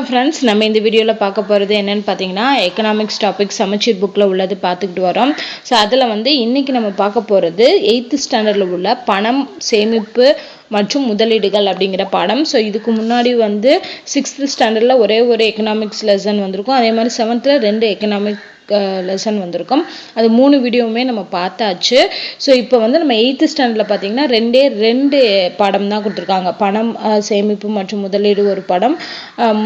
Friends நம்ம இந்த வீடியோவில் பார்க்க போகிறது என்னென்னு பார்த்தீங்கன்னா எக்கனாமிக்ஸ் டாபிக் சமச்சீர் புக்கில் உள்ளது பார்த்துக்கிட்டு வரோம். ஸோ அதில் வந்து இன்றைக்கி நம்ம பார்க்க போகிறது எயித்து ஸ்டாண்டர்டில் உள்ள பணம் சேமிப்பு மற்றும் முதலீடுகள் அப்படிங்கிற பாடம். ஸோ இதுக்கு முன்னாடி வந்து சிக்ஸ்த்து ஸ்டாண்டர்டில் ஒரே ஒரு எக்கனாமிக்ஸ் லெசன் வந்திருக்கும். அதே மாதிரி செவன்த்தில் ரெண்டு எக்கனாமிக் லெசன் வந்திருக்கும். அது மூணு வீடியோவுமே நம்ம பார்த்தாச்சு. ஸோ இப்போ வந்து நம்ம எயித்து ஸ்டாண்டர்டில் பார்த்தீங்கன்னா ரெண்டே ரெண்டு பாடம் தான் கொடுத்துருக்காங்க. பணம் சேமிப்பு மற்றும் முதலீடு ஒரு படம்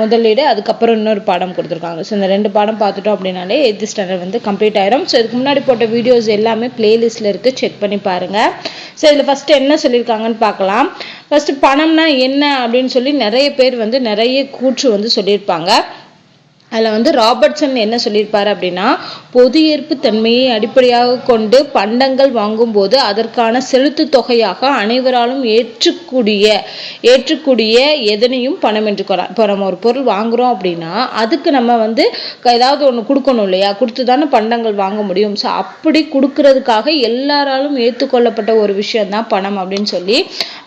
முதலீடு அதுக்கப்புறம் இன்னொரு பாடம் கொடுத்துருக்காங்க. ஸோ இந்த ரெண்டு பாடம் பார்த்துட்டோம் அப்படின்னாலே எயித்து ஸ்டாண்டர்ட் வந்து கம்ப்ளீட் ஆயிரும். ஸோ இதுக்கு முன்னாடி போட்ட வீடியோஸ் எல்லாமே பிளேலிஸ்ட்டில் இருக்குது செக் பண்ணி பாருங்கள் ஸோ இதில் ஃபஸ்ட்டு என்ன சொல்லியிருக்காங்கன்னு பார்க்கலாம். ஃபஸ்ட்டு பணம்னா என்ன அப்படின்னு சொல்லி நிறைய பேர் வந்து நிறைய கூற்று வந்து சொல்லியிருப்பாங்க. அதில் வந்து ராபர்ட்சன் என்ன சொல்லியிருப்பார் அப்படின்னா பொது ஏற்பு தன்மையை அடிப்படையாக கொண்டு பண்டங்கள் வாங்கும்போது அதற்கான செலுத்து தொகையாக அனைவராலும் ஏற்றுக்கூடிய ஏற்றக்கூடிய எதனையும் பணம் என்று இப்போ நம்ம ஒரு பொருள் வாங்குறோம் அப்படின்னா அதுக்கு நம்ம வந்து ஏதாவது ஒன்று கொடுக்கணும் இல்லையா? கொடுத்து தானே பண்டங்கள் வாங்க முடியும். ஸோ அப்படி கொடுக்கறதுக்காக எல்லாராலும் ஏற்றுக்கொள்ளப்பட்ட ஒரு விஷயம் தான் பணம் அப்படின்னு சொல்லி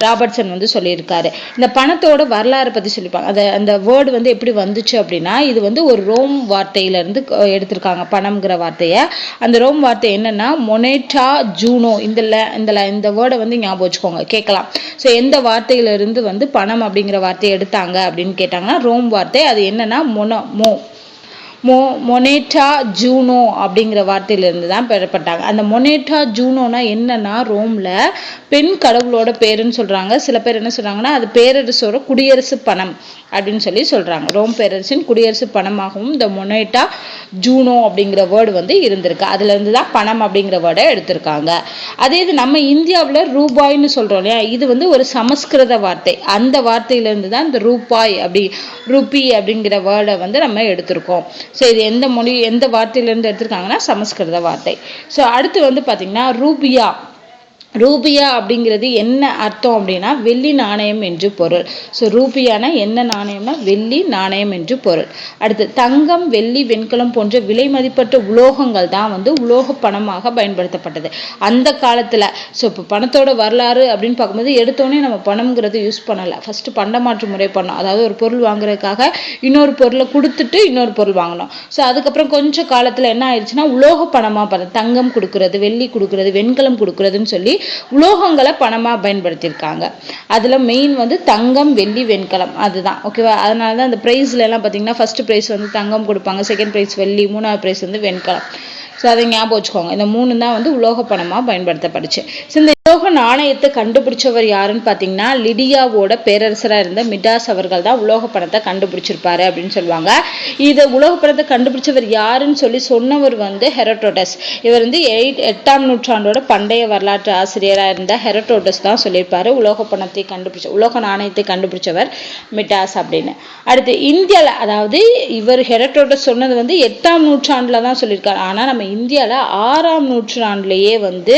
ராபர்ட்சன் வந்து சொல்லியிருக்காரு. இந்த பணத்தோட வரலாறு பற்றி சொல்லியிருப்பாங்க அதை அந்த வேர்டு வந்து எப்படி வந்துச்சு அப்படின்னா இது வந்து ஒரு ரோம் வார்த்தையிலேருந்து எடுத்திருக்காங்க பணம்ங்கிற வார்த்தையை. அந்த ரோம் வார்த்தை என்னென்னா மொனேட்டா ஜூனோ. இந்த இந்த இந்த வேர்டை வந்து ஞாபகம் வச்சுக்கோங்க கேட்கலாம். ஸோ எந்த வார்த்தையிலிருந்து வந்து பணம் அப்படிங்கிற வார்த்தையை எடுத்தாங்க அப்படின்னு கேட்டாங்கன்னா ரோம் வார்த்தை அது என்னென்னா மொனோ மோ. மொ மொனேட்டா ஜூனோ அப்படிங்கிற வார்த்தையிலிருந்து தான் பெறப்பட்டாங்க. அந்த மொனேட்டா ஜூனோனா என்னன்னா ரோம்ல பெண் கடவுளோட பேருன்னு சொல்றாங்க. சில பேர் என்ன சொல்றாங்கன்னா அது பேரரசோட குடியரசு பணம் அப்படின்னு சொல்லி சொல்றாங்க. ரோம் பேரரசின் குடியரசு பணமாகவும் இந்த மொனேட்டா ஜூனோ அப்படிங்கிற வேர்டு வந்து இருந்திருக்கு. அதுலேருந்து தான் பணம் அப்படிங்கிற வேர்டை எடுத்திருக்காங்க. அதே இது நம்ம இந்தியாவில் ரூபாய்னு சொல்றோம் இல்லையா? இது வந்து ஒரு சமஸ்கிருத வார்த்தை. அந்த வார்த்தையிலேருந்து தான் இந்த ரூபாய் அப்படி ரூபி அப்படிங்கிற வேர்டை வந்து நம்ம எடுத்திருக்கோம். ஸோ இது எந்த மொழி எந்த வார்த்தையிலேருந்து எடுத்திருக்காங்கன்னா சமஸ்கிருத வார்த்தை. ஸோ அடுத்து வந்து பார்த்திங்கன்னா ரூபியா. ரூபியா அப்படிங்கிறது என்ன அர்த்தம் அப்படின்னா வெள்ளி நாணயம் என்று பொருள். ஸோ ரூபியானா என்ன நாணயம்னா வெள்ளி நாணயம் என்று பொருள். அடுத்து தங்கம் வெள்ளி வெண்கலம் போன்ற விலை மதிப்பற்ற உலோகங்கள் தான் வந்து உலோக பணமாக பயன்படுத்தப்பட்டது. அந்த காலத்தில் ஸோ இப்போ பணத்தோட வரலாறு அப்படின்னு பார்க்கும்போது எடுத்தோடனே நம்ம பணம்ங்கிறது யூஸ் பண்ணலை ஃபஸ்ட்டு பண்டமாற்று முறை பண்ணோம். அதாவது ஒரு பொருள் வாங்குறதுக்காக இன்னொரு பொருளை கொடுத்துட்டு இன்னொரு பொருள் வாங்கினோம். ஸோ அதுக்கப்புறம் கொஞ்சம் காலத்தில் என்ன ஆயிடுச்சுன்னா உலோக பணமாக பார்த்தோம் தங்கம் கொடுக்குறது வெள்ளி கொடுக்குறது வெண்கலம் கொடுக்குறதுன்னு சொல்லி உலோகங்களை பணமாக பயன்படுத்தியிருக்காங்க. அதில் மெயின் வந்து தங்கம் வெள்ளி வெண்கலம் அதுதான். ஓகேவா அதனால தான் அந்த ப்ரைஸ்லலாம் எல்லாம் பார்த்தீங்கன்னா ஃபர்ஸ்ட் ப்ரைஸ் வந்து தங்கம் கொடுப்பாங்க. செகண்ட் ப்ரைஸ் வெள்ளி மூணாவது ப்ரைஸ் வந்து வெண்கலம். ஸோ அதை ஞாபகம் வச்சுக்கோங்க. இந்த மூணு தான் வந்து உலோக பணமாக பயன்படுத்தப்படுச்சு. ஸோ இந்த நாணயத்தை கண்டுபிடிச்சவர் யாருன்னு பார்த்தீங்கன்னா லிடியாவோட பேரரசராக இருந்த மிடாஸ் அவர்கள் தான் உலோக பணத்தை கண்டுபிடிச்சிருப்பாரு அப்படின்னு சொல்லுவாங்க. இதை உலோக பணத்தை கண்டுபிடிச்சவர் யாருன்னு சொல்லி சொன்னவர் வந்து ஹெரோட்டோட்டஸ் இவர் வந்து எயிட் எட்டாம் நூற்றாண்டோட பண்டைய வரலாற்று ஆசிரியராக இருந்த ஹெரோட்டோட்டஸ் தான் சொல்லியிருப்பாரு உலோக பணத்தை கண்டுபிடிச்ச உலோக நாணயத்தை கண்டுபிடிச்சவர் மிடாஸ் அப்படின்னு. அடுத்து இந்தியாவில் அதாவது இவர் ஹெரோட்டோட்டஸ் சொன்னது வந்து எட்டாம் நூற்றாண்டில் தான் சொல்லியிருக்காரு. ஆனால் நம்ம இந்தியாவில் ஆறாம் நூற்றாண்டுலேயே வந்து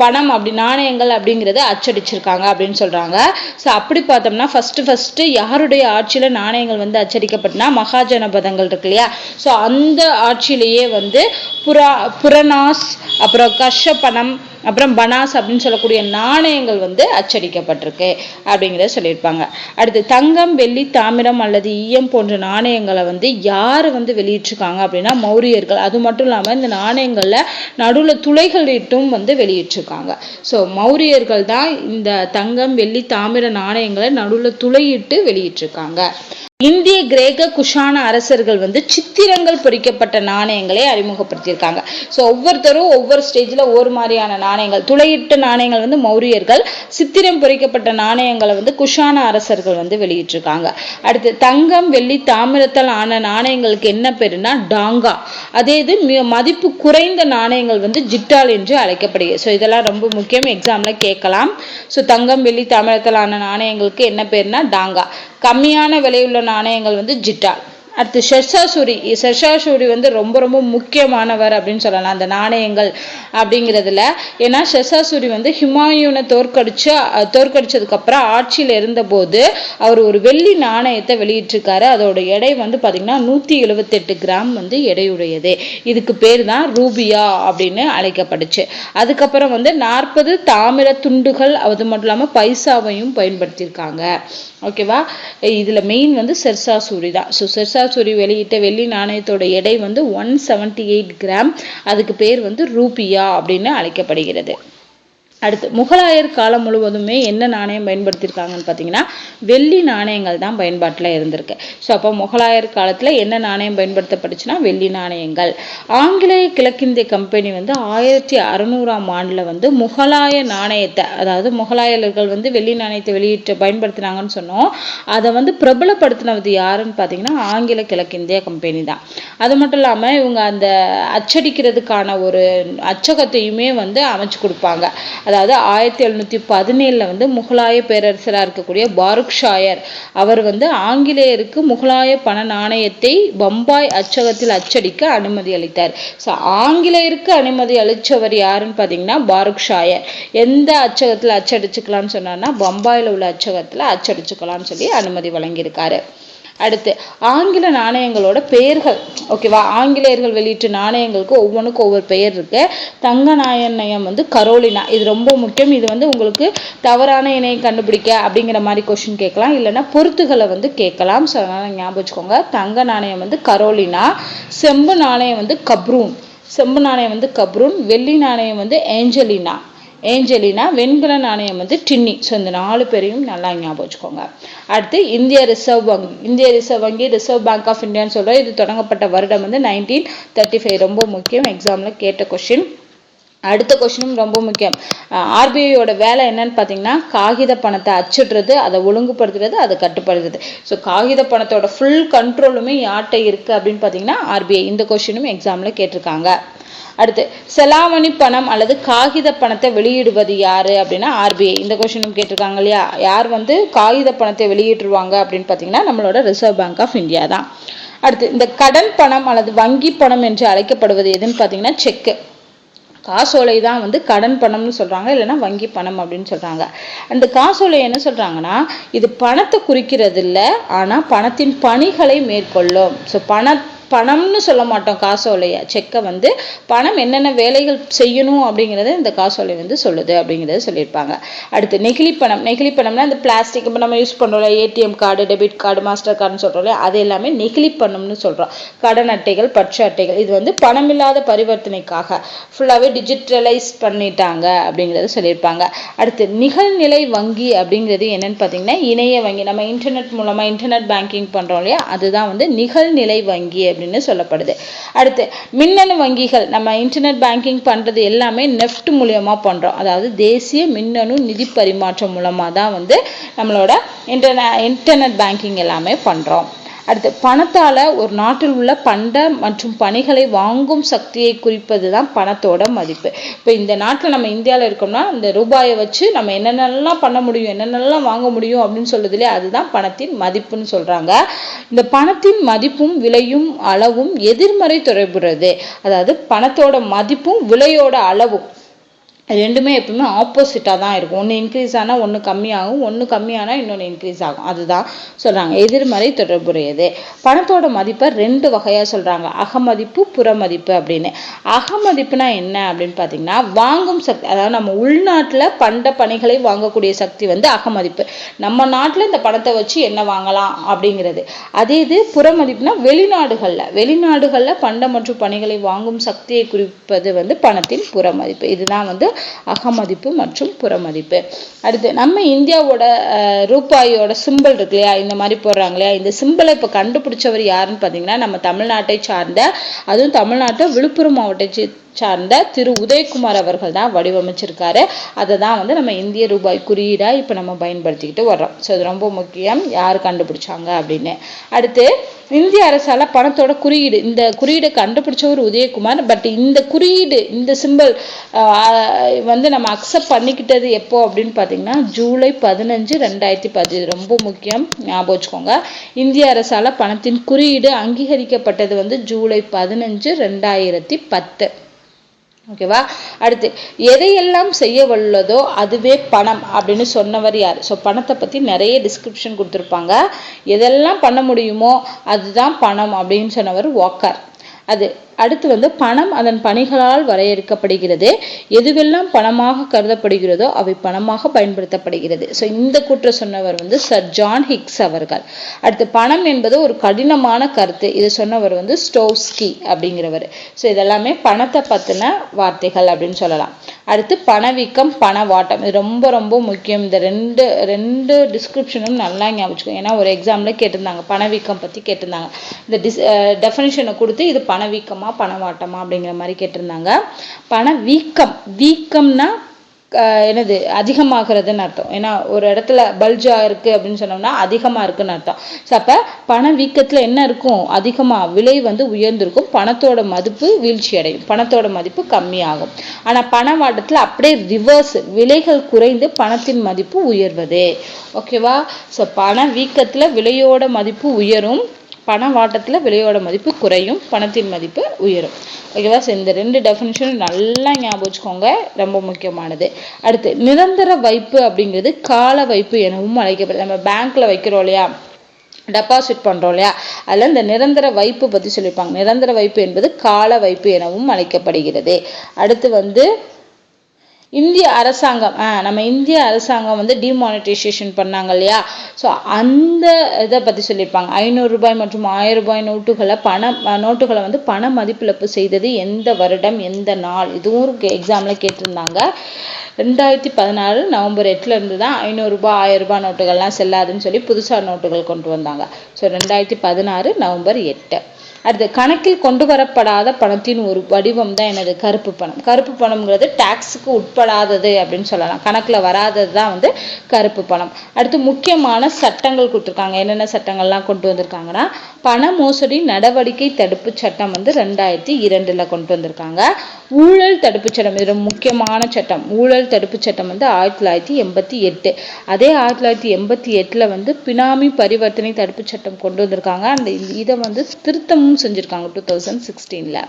பணம் அப்படி நாணயங்கள் அப்படிங்கிறத அச்சடிச்சிருக்காங்க அப்படின்னு சொல்றாங்க. ஸோ அப்படி பார்த்தோம்னா ஃபர்ஸ்ட் ஃபர்ஸ்ட் யாருடைய ஆட்சியில நாணயங்கள் வந்து அச்சடிக்கப்பட்டனா மகாஜனபதங்கள் இருக்கு இல்லையா? ஸோ அந்த ஆட்சியிலேயே வந்து புரா புறநாஸ் அப்புறம் கஷப்பணம் அப்புறம் பனாஸ் அப்படின்னு சொல்லக்கூடிய நாணயங்கள் வந்து அச்சடிக்கப்பட்டிருக்கு அப்படிங்கிறத சொல்லியிருப்பாங்க. அடுத்து தங்கம் வெள்ளி தாமிரம் அல்லது ஈயம் போன்ற நாணயங்களை வந்து யார் வந்து வெளியிட்டிருக்காங்க அப்படின்னா மௌரியர்கள். அது மட்டும் இல்லாமல் இந்த நாணயங்களில் நடுவில் துளைகளிட்டும் வந்து வெளியிட்டிருக்காங்க. ஸோ மௌரியர்கள் தான் இந்த தங்கம் வெள்ளி தாமிர நாணயங்களை நடுவில் துளையிட்டு வெளியிட்டிருக்காங்க. இந்திய கிரேக்க குஷான அரசர்கள் வந்து சித்திரங்கள் பொறிக்கப்பட்ட நாணயங்களை அறிமுகப்படுத்தியிருக்காங்க. ஸோ ஒவ்வொருத்தரும் ஒவ்வொரு ஸ்டேஜில் ஒவ்வொரு மாதிரியான நாணயங்கள் துளையிட்ட நாணயங்கள் வந்து மௌரியர்கள் சித்திரம் பொறிக்கப்பட்ட நாணயங்களை வந்து குஷான அரசர்கள் வந்து வெளியிட்டிருக்காங்க. அடுத்து தங்கம் வெள்ளி தாமிரத்தால் ஆன நாணயங்களுக்கு என்ன பேருனா டாங்கா. அதே இது மதிப்பு குறைந்த நாணயங்கள் வந்து ஜிட்டால் என்று அழைக்கப்படுகிறது. ஸோ இதெல்லாம் ரொம்ப முக்கியம். எக்ஸாமில் கேட்கலாம். ஸோ தங்கம் வெள்ளி தாமிரத்தால் ஆன நாணயங்களுக்கு என்ன பேருனா டாங்கா. கம்மியான விலையுள்ள நாணயங்கள் வந்து ஜிட்டால் அடுத்து ஷெர்ஷாசூரி. ஷெர்ஷாசூரி வந்து ரொம்ப ரொம்ப முக்கியமானவர் அப்படின்னு சொல்லலாம். அந்த நாணயங்கள் அப்படிங்கிறதுல. ஏன்னா ஷெர்ஷாசூரி வந்து ஹிமாயூனை தோற்கடிச்சு தோற்கடிச்சதுக்கப்புறம் ஆட்சியில் இருந்தபோது அவர் ஒரு வெள்ளி நாணயத்தை வெளியிட்டிருக்காரு. அதோட எடை வந்து பார்த்திங்கன்னா நூற்றி எழுபத்தெட்டு கிராம் வந்து எடையுடையது. இதுக்கு பேர் தான் ரூபியா அப்படின்னு அழைக்கப்படுச்சு. அதுக்கப்புறம் வந்து நாற்பது தாமிர துண்டுகள் அது மட்டும் இல்லாமல் பைசாவையும் பயன்படுத்தியிருக்காங்க. ஓகேவா? இதில் மெயின் வந்து செர்சாசூரி தான். ஸோ செர்சாசூரி வெளியிட்ட வெள்ளி நாணயத்தோட எடை வந்து ஒன் செவன்ட்டி எயிட் கிராம் அதுக்கு பேர் வந்து ரூபியா அப்படின்னு அழைக்கப்படுகிறது. அடுத்து முகலாயர் காலம் முழுவதுமே என்ன நாணயம் பயன்படுத்தியிருக்காங்கன்னு பார்த்தீங்கன்னா வெள்ளி நாணயங்கள் தான் பயன்பாட்டில் இருந்திருக்கு. ஸோ அப்போ முகலாயர் காலத்தில் என்ன நாணயம் பயன்படுத்தப்பட்டுச்சுன்னா வெள்ளி நாணயங்கள். ஆங்கிலேய கிழக்கிந்திய கம்பெனி வந்து ஆயிரத்தி அறுநூறாம் ஆண்டில் வந்து முகலாய நாணயத்தை அதாவது முகலாயர்கள் வந்து வெள்ளி நாணயத்தை வெளியிட்டு பயன்படுத்தினாங்கன்னு சொன்னோம். அதை வந்து பிரபலப்படுத்தினது யாருன்னு பார்த்தீங்கன்னா ஆங்கில கிழக்கிந்திய கம்பெனி தான். அது மட்டும் இல்லாமல் இவங்க அந்த அச்சடிக்கிறதுக்கான ஒரு அச்சகத்தையுமே வந்து அமைச்சு கொடுப்பாங்க. அதாவது ஆயிரத்தி எழுநூத்தி பதினேழுல வந்து முகலாய பேரரசராக இருக்கக்கூடிய பாருக் ஷாயர். அவர் வந்து ஆங்கிலேயருக்கு முகலாய பண நாணயத்தை பம்பாய் அச்சகத்தில் அச்சடிக்க அனுமதி அளித்தார். ஸோ ஆங்கிலேயருக்கு அனுமதி அளித்தவர் யாருன்னு பார்த்தீங்கன்னா பாருக் ஷாயர். எந்த அச்சகத்தில் அச்சடிச்சுக்கலாம்னு சொன்னார்னா பம்பாயில் உள்ள அச்சகத்தில் அச்சடிச்சுக்கலாம்னு சொல்லி அனுமதி வழங்கியிருக்காரு. அடுத்து ஆங்கில நாணயங்களோட பெயர்கள். ஓகேவா ஆங்கிலேயர்கள் வெளியிட்ட நாணயங்களுக்கு ஒவ்வொன்றுக்கும் ஒவ்வொரு பெயர் இருக்கு. தங்க நாணயம் வந்து கரோலினா. இது ரொம்ப முக்கியம். இது வந்து உங்களுக்கு தவறான இணையை கண்டுபிடிக்க அப்படிங்கிற மாதிரி கொஸ்டின் கேட்கலாம். இல்லைன்னா பொருத்துகளை வந்து கேட்கலாம். ஸோ அதனால் ஞாபகம் வச்சுக்கோங்க. தங்க நாணயம் வந்து கரோலினா. செம்பு நாணயம் வந்து கப்ரூன். செம்பு நாணயம் வந்து கப்ரூன். வெள்ளி நாணயம் வந்து ஏஞ்சலினா. ஏஞ்சலினா வெண்கல நாணயம் வந்து டின்னி. ஸோ இந்த நாலு பேரையும் நல்லா ஞாபகம் வச்சுக்கோங்க. அடுத்து இந்திய ரிசர்வ் வங்கி இந்திய ரிசர்வ் வங்கி ரிசர்வ் பேங்க் ஆஃப் இந்தியான்னு சொல்கிறோம் இது தொடங்கப்பட்ட வருடம் வந்து நைன்டீன் தேர்ட்டி ஃபைவ் ரொம்ப முக்கியம். எக்ஸாமில் கேட்ட கொஷின் அடுத்த கொஷினும் ரொம்ப முக்கியம். ஆர்பிஐயோட வேலை என்னன்னு பார்த்தீங்கன்னா காகித பணத்தை அச்சிடுறது அதை ஒழுங்குபடுத்துறது அதை கட்டுப்படுத்துறது. ஸோ காகித பணத்தோட ஃபுல் கண்ட்ரோலுமே யார்கிட்ட இருக்குது அப்படின்னு பார்த்தீங்கன்னா ஆர்பிஐ. இந்த கொஷினும் எக்ஸாமில் கேட்டிருக்காங்க. அடுத்து செலாவணி பணம் அல்லது காகித பணத்தை வெளியிடுவது யாரு அப்படின்னா ஆர்பிஐ. இந்த கொஸ்டினும் கேட்டிருக்காங்க இல்லையா? யார் வந்து காகித பணத்தை வெளியிட்டுருவாங்க அப்படின்னு பார்த்தீங்கன்னா நம்மளோட ரிசர்வ் பேங்க் ஆஃப் இந்தியா தான். அடுத்து இந்த கடன் பணம் அல்லது வங்கி பணம் என்று அழைக்கப்படுவது எதுன்னு பார்த்தீங்கன்னா செக்கு. காசோலை தான் வந்து கடன் பணம்னு சொல்கிறாங்க இல்லைன்னா வங்கி பணம் அப்படின்னு சொல்கிறாங்க அந்த காசோலை என்ன சொல்கிறாங்கன்னா இது பணத்தை குறிக்கிறது இல்லை ஆனால் பணத்தின் பணிகளை மேற்கொள்ளும். ஸோ பண பணம்னு சொல்ல மாட்டோம் காசோலையை. செக்கை வந்து பணம் என்னென்ன வேலைகள் செய்யணும் அப்படிங்கிறத இந்த காசோலை வந்து சொல்லுது அப்படிங்கிறத சொல்லியிருப்பாங்க. அடுத்து நெகிழி பணம். நெகிழி பணம்னா இந்த பிளாஸ்டிக் இப்போ நம்ம use பண்ணுறோம்ல ATM card debit card master கார்டுன்னு சொல்கிறோம்ல அது எல்லாமே நெகிழி பணம்னு சொல்கிறோம் கடன் அட்டைகள் பற்று அட்டைகள். இது வந்து பணமில்லாத பரிவர்த்தனைக்காக ஃபுல்லாகவே டிஜிட்டலைஸ் பண்ணிட்டாங்க அப்படிங்கிறத சொல்லியிருப்பாங்க. அடுத்து நிகழ்நிலை வங்கி அப்படிங்கிறது என்னன்னு பார்த்தீங்கன்னா இணைய வங்கி. நம்ம இன்டர்நெட் மூலமாக இன்டர்நெட் பேங்கிங் பண்ணுறோம் இல்லையா? அதுதான் வந்து நிகழ்நிலை வங்கி அப்படின்னு சொல்லப்படுது. அடுத்து மின்னணு வங்கிகள் நம்ம இன்டர்நெட் பேங்கிங் பண்றது எல்லாமே நெஃப்ட் மூலியமா பண்றோம். அதாவது தேசிய மின்னணு நிதி பரிமாற்றம் மூலமாக தான் வந்து நம்மளோட இன்டர்நெ இன்டர்நெட் பேங்கிங் எல்லாமே பண்றோம். அடுத்து பணத்தால் ஒரு நாட்டில் உள்ள பண்ட மற்றும் பணிகளை வாங்கும் சக்தியை குறிப்பது தான் பணத்தோட மதிப்பு. இப்போ இந்த நாட்டில் நம்ம இந்தியாவில் இருக்கோம்னா இந்த ரூபாயை வச்சு நம்ம என்னென்னலாம் பண்ண முடியும் என்னென்னலாம் வாங்க முடியும் அப்படின்னு சொல்லுது இல்லையா அதுதான் பணத்தின் மதிப்புன்னு சொல்கிறாங்க இந்த பணத்தின் மதிப்பும் விலையும் அளவும் எதிர்மறை தொடர்புறது. அதாவது பணத்தோட மதிப்பும் விலையோட அளவும். ரெண்டுமே எப்பவுமே ஆப்போசிட்டாக தான் இருக்கும். ஒன்று இன்க்ரீஸ் ஆனால் ஒன்று கம்மியாகும் ஒன்று கம்மியானால் இன்னொன்று இன்க்ரீஸ் ஆகும். அதுதான் சொல்கிறாங்க எதிர்மறை தொடர்புடையது. பணத்தோட மதிப்பை ரெண்டு வகையாக சொல்கிறாங்க அகமதிப்பு புறமதிப்பு அப்படின்னு. அகமதிப்புனா என்ன அப்படின்னு பார்த்தீங்கன்னா வாங்கும் சக்தி அதாவது நம்ம உள்நாட்டில் பண்ட பணிகளை வாங்கக்கூடிய சக்தி வந்து அகமதிப்பு. நம்ம நாட்டில் இந்த பணத்தை வச்சு என்ன வாங்கலாம் அப்படிங்கிறது. அதே இது புறமதிப்புனா வெளிநாடுகளில். வெளிநாடுகளில் பண்ட மற்றும் பணிகளை வாங்கும் சக்தியை குறிப்பது வந்து பணத்தின் புறமதிப்பு. இதுதான் வந்து அகமதிப்பு மற்றும் புறமதிப்பு. அடுத்து நம்ம இந்தியாவோட ரூபாயோட சிம்பிள் இருக்கு இல்லையா? இந்த மாதிரி போடுறாங்க இல்லையா? இந்த சிம்பிளை இப்போ கண்டுபிடிச்சவர் யாருன்னு பார்த்தீங்கன்னா நம்ம தமிழ்நாட்டை சார்ந்த அதுவும் தமிழ்நாட்டை விழுப்புரம் மாவட்டத்தை சார்ந்த திரு உதயகுமார் அவர்கள் தான் வடிவமைச்சிருக்காரு. அதை தான் வந்து நம்ம இந்திய ரூபாய் குறியீடா இப்போ நம்ம பயன்படுத்திக்கிட்டு வர்றோம். ஸோ இது ரொம்ப முக்கியம். யார் கண்டுபிடிச்சாங்க அப்படின்னு. அடுத்து இந்திய அரசால பணத்தோட குறியீடு இந்த குறியீடை கண்டுபிடிச்சவர் உதயகுமார். பட் இந்த குறியீடு இந்த சிம்பிள் வந்து நம்ம அக்செப்ட் பண்ணிக்கிட்டது எப்போ அப்படின்னு பார்த்தீங்கன்னா ஜூலை பதினஞ்சு ரெண்டாயிரத்தி பதினஞ்சு ரொம்ப முக்கியம். ஞாபகம் வச்சுக்கோங்க. இந்திய அரசால பணத்தின் குறியீடு அங்கீகரிக்கப்பட்டது வந்து ஜூலை பதினஞ்சு ரெண்டாயிரத்தி பத்து. ஓகேவா அடுத்து எதையெல்லாம் செய்ய வல்லதோ அதுவே பணம் அப்படின்னு சொன்னவர் யார்? ஸோ பணத்தை பற்றி நிறைய டிஸ்கிரிப்ஷன் கொடுத்துருப்பாங்க. எதெல்லாம் பண்ண முடியுமோ அதுதான் பணம் அப்படின்னு சொன்னவர் வாக்கர் அது அடுத்து வந்து பணம் அதன் பணிகளால் வரையறுக்கப்படுகிறது. எதுவெல்லாம் பணமாக கருதப்படுகிறதோ அவை பணமாக பயன்படுத்தப்படுகிறது. ஸோ இந்த கூற்று சொன்னவர் வந்து சர் ஜான் ஹிக்ஸ் அவர்கள். அடுத்து பணம் என்பது ஒரு கடினமான கருத்து. இது சொன்னவர் வந்து ஸ்டோவ்ஸ்கி அப்படிங்கிறவர். ஸோ இதெல்லாமே பணத்தை பற்றின வார்த்தைகள் அப்படின்னு சொல்லலாம். அடுத்து பணவீக்கம் பணவாட்டம். இது ரொம்ப ரொம்ப முக்கியம். இந்த ரெண்டு ரெண்டு டிஸ்கிரிப்ஷனும் நல்லா ஞாபகம் ஏன்னா ஒரு எக்ஸாமில் கேட்டிருந்தாங்க. பணவீக்கம் பற்றி கேட்டிருந்தாங்க. இந்த டிஸ் டெஃபனிஷனை கொடுத்து இது பணவீக்கமாக பணவாட்டமா அப்படிங்கிற மாதிரி கேட்டிருந்தாங்க. பணவீக்கம் வீக்கம்னா என்னது அதிகமாகிறதுன்னு அர்த்தம். ஏன்னா ஒரு இடத்துல பல்ஜா இருக்கு அப்படின்னு சொன்னோம்னா அதிகமா இருக்குன்னு அர்த்தம். ஸோ அப்போ பண வீக்கத்துல என்ன இருக்கும்? அதிகமா விலை வந்து உயர்ந்திருக்கும். பணத்தோட மதிப்பு வீழ்ச்சி அடையும். பணத்தோட மதிப்பு கம்மியாகும். ஆனா பணவாட்டத்துல அப்படியே ரிவர்ஸ் விலைகள் குறைந்து பணத்தின் மதிப்பு உயர்வது. ஓகேவா ஸோ பண வீக்கத்துல விலையோட மதிப்பு உயரும். பண வாட்டத்தில் விலையோட மதிப்பு குறையும் பணத்தின் மதிப்பு உயரும். ஓகேவா ஸோ இந்த ரெண்டு டெஃபினிஷனும் நல்லா ஞாபகம் வச்சுக்கோங்க. ரொம்ப முக்கியமானது. அடுத்து நிரந்தர வைப்பு அப்படிங்கிறது கால வைப்பு எனவும் அழைக்கப்படுது நம்ம பேங்க்ல வைக்கிறோம் இல்லையா? டெபாசிட் பண்ணுறோம் இல்லையா? அதில் இந்த நிரந்தர வைப்பு பற்றி சொல்லியிருப்பாங்க. நிரந்தர வைப்பு என்பது கால வைப்பு எனவும் அழைக்கப்படுகிறது. அடுத்து வந்து இந்திய அரசாங்கம் நம்ம இந்திய அரசாங்கம் வந்து டிமானிட்டைசேஷன் பண்ணாங்க இல்லையா? ஸோ அந்த இதை பற்றி சொல்லியிருப்பாங்க. ஐநூறு ரூபாய் மற்றும் ஆயிரம் ரூபாய் நோட்டுகளை பண நோட்டுகளை வந்து பண மதிப்பிழப்பு செய்தது எந்த வருடம் எந்த நாள்? இதுவும் எக்ஸாமில் கேட்டிருந்தாங்க. ரெண்டாயிரத்தி பதினாறு நவம்பர் எட்டுலேருந்து தான் ஐநூறுரூபா ஆயிரம் ரூபாய் நோட்டுகள்லாம் செல்லாதுன்னு சொல்லி புதுசாக நோட்டுகள் கொண்டு வந்தாங்க. ஸோ ரெண்டாயிரத்தி பதினாறு நவம்பர் எட்டு. அடுத்து கணக்கில் கொண்டு வரப்படாத பணத்தின் ஒரு வடிவம் தான் எனது கருப்பு பணம். கருப்பு பணம்ங்கிறது டாக்ஸுக்கு உட்படாதது அப்படின்னு சொல்லலாம். கணக்கில் வராதது தான் வந்து கருப்பு பணம். அடுத்து முக்கியமான சட்டங்கள் கொடுத்துருக்காங்க. என்னென்ன சட்டங்கள்லாம் கொண்டு வந்திருக்காங்கன்னா பண மோசடி நடவடிக்கை தடுப்பு சட்டம் வந்து ரெண்டாயிரத்தி இரண்டில் கொண்டு வந்திருக்காங்க. ஊழல் தடுப்பு சட்டம் இது முக்கியமான சட்டம். ஊழல் தடுப்பு சட்டம் வந்து ஆயிரத்தி தொள்ளாயிரத்தி எண்பத்தி எட்டு. அதே ஆயிரத்தி தொள்ளாயிரத்தி எண்பத்தி எட்டில் வந்து பினாமி பரிவர்த்தனை தடுப்பு சட்டம் கொண்டு வந்திருக்காங்க. அந்த இதை வந்து திருத்தமும் செஞ்சிருக்காங்க டூ தௌசண்ட் சிக்ஸ்டீன்ல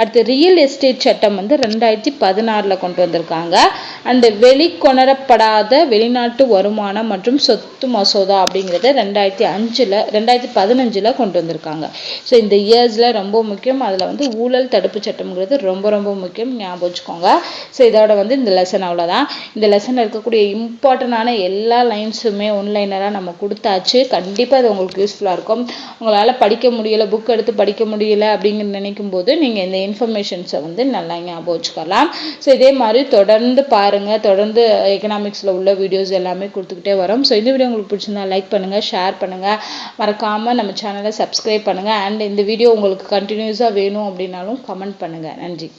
அடுத்து ரியல் எஸ்டேட் சட்டம் வந்து ரெண்டாயிரத்தி பதினாறுல கொண்டு வந்திருக்காங்க. அந்த வெளிக்கொணரப்படாத வெளிநாட்டு வருமானம் மற்றும் சொத்து மசோதா அப்படிங்கிறத ரெண்டாயிரத்தி அஞ்சில் ரெண்டாயிரத்தி பதினஞ்சில் கொண்டு வந்திருக்காங்க. ஸோ இந்த இயர்ஸில் ரொம்ப முக்கியம். அதில் வந்து ஊழல் தடுப்பு சட்டம்ங்கிறது ரொம்ப ரொம்ப முக்கியம். ஞாபகம் வச்சுக்கோங்க. ஸோ இதோட வந்து இந்த லெசன் அவ்வளோதான் இந்த லெசனில் இருக்கக்கூடிய இம்பார்ட்டண்டான எல்லா லைன்ஸுமே ஒன்லைனராக நம்ம கொடுத்தாச்சு. கண்டிப்பாக அது உங்களுக்கு யூஸ்ஃபுல்லாக இருக்கும். உங்களால் படிக்க முடியல புக் எடுத்து படிக்க முடியலை அப்படிங்கிற நினைக்கும் போது நீங்கள் இந்த இன்ஃபர்மேஷன்ஸை வந்து நல்லா ஞாபகம் வச்சுக்கலாம். ஸோ இதே மாதிரி தொடர்ந்து பாருங்கள் தொடர்ந்து எக்கனாமிக்ஸில் உள்ள வீடியோஸ் எல்லாமே கொடுத்துக்கிட்டே வரோம். ஸோ இந்த வீடியோ உங்களுக்கு பிடிச்சிருந்தா லைக் பண்ணுங்கள் ஷேர் பண்ணுங்கள் மறக்காமல் நம்ம சேனலை சப்ஸ்கிரைப் பண்ணுங்கள் அண்ட் இந்த வீடியோ உங்களுக்கு கண்டினியூஸாக வேணும் அப்படின்னாலும் கமெண்ட் பண்ணுங்கள் நன்றி.